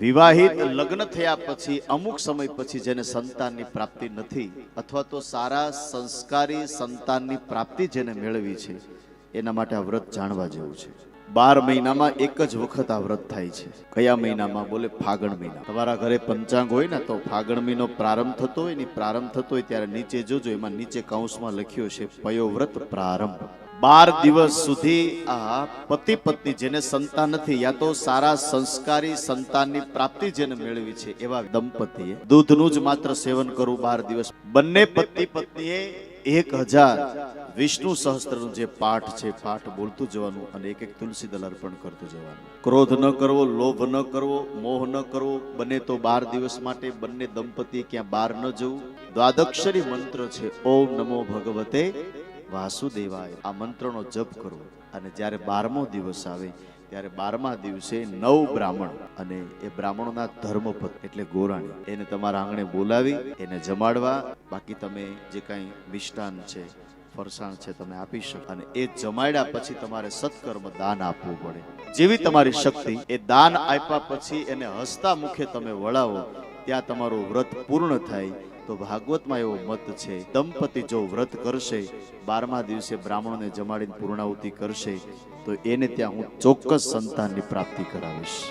વિવાહિત લગ્ન થયા પછી અમુક સમય પછી જેને સંતાનની પ્રાપ્તિ નથી અથવા તો સારા સંસ્કારી સંતાનની પ્રાપ્તિ જેને મેળવી છે એના માટે આ વ્રત જાણવા જેવું છે. બાર મહિનામાં એક જ વખત આ વ્રત થાય છે. કયા મહિનામાં? બોલે ફાગણ મહિના. તમારા ઘરે પંચાંગ હોય ને તો ફાગણ મહિનો પ્રારંભ થતો હોય ને પ્રારંભ થતો હોય ત્યારે નીચે જોજો, એમાં નીચે કૌંસમાં લખ્યો છે, પયો વ્રત પ્રારંભ. બાર દિવસ સુધી આ પતિ પત્ની જેને સંતાન નથી, યા તો સારા સંસ્કારી સંતાનની પ્રાપ્તિ જેને મેળવી છે એવા દંપતીએ દૂધનું જ માત્ર સેવન કરવું બાર દિવસ. બંને પતિ પત્નીએ એક હજાર. વિષ્ણુ સહસ્ત્રનું જે પાઠ છે, પાઠ બોલતું જવાનું અને એક એક તુલસી દલ અર્પણ કરતું જવાનું. ક્રોધ ન કરવો, લોભ ન કરવો, મોહ ન કરવો, બને તો બાર દિવસ માટે બંને દંપતી ક્યાં બહાર ન જવું. દ્વાદક્ષરી મંત્ર છે, ઓમ નમો ભગવતે વાસુદેવાય આ મંત્રનો જપ કરવો. અને જ્યારે બારમો દિવસ આવે, ત્યારે બારમા દિવસે નવ બ્રાહ્મણ અને એ બ્રાહ્મણોના ધર્મપત એટલે ગોરાણી, એને તમારા આંગણે બોલાવી, એને જમાડવા. બાકી તમે જે કાંઈ મિષ્ટાન છે ફરસાણ છે, તમે આપી શકો. અને એ જમાડ્યા પછી તમારે સત્કર્મ દાન આપવું પડે. જેવી તમારી શક્તિ, એ દાન આપ્યા પછી એને હસતા મુખે તમે વળાવો, ત્યાં તમારું વ્રત પૂર્ણ થાય. તો ભાગવતમાં એવો મત છે, દંપતિ જો વ્રત કરશે, બારમા દિવસે બ્રાહ્મણોને જમાડીને પૂર્ણાહુતિ કરશે, તો એને ત્યાં હું ચોક્કસ સંતાનની પ્રાપ્તિ કરાવીશ.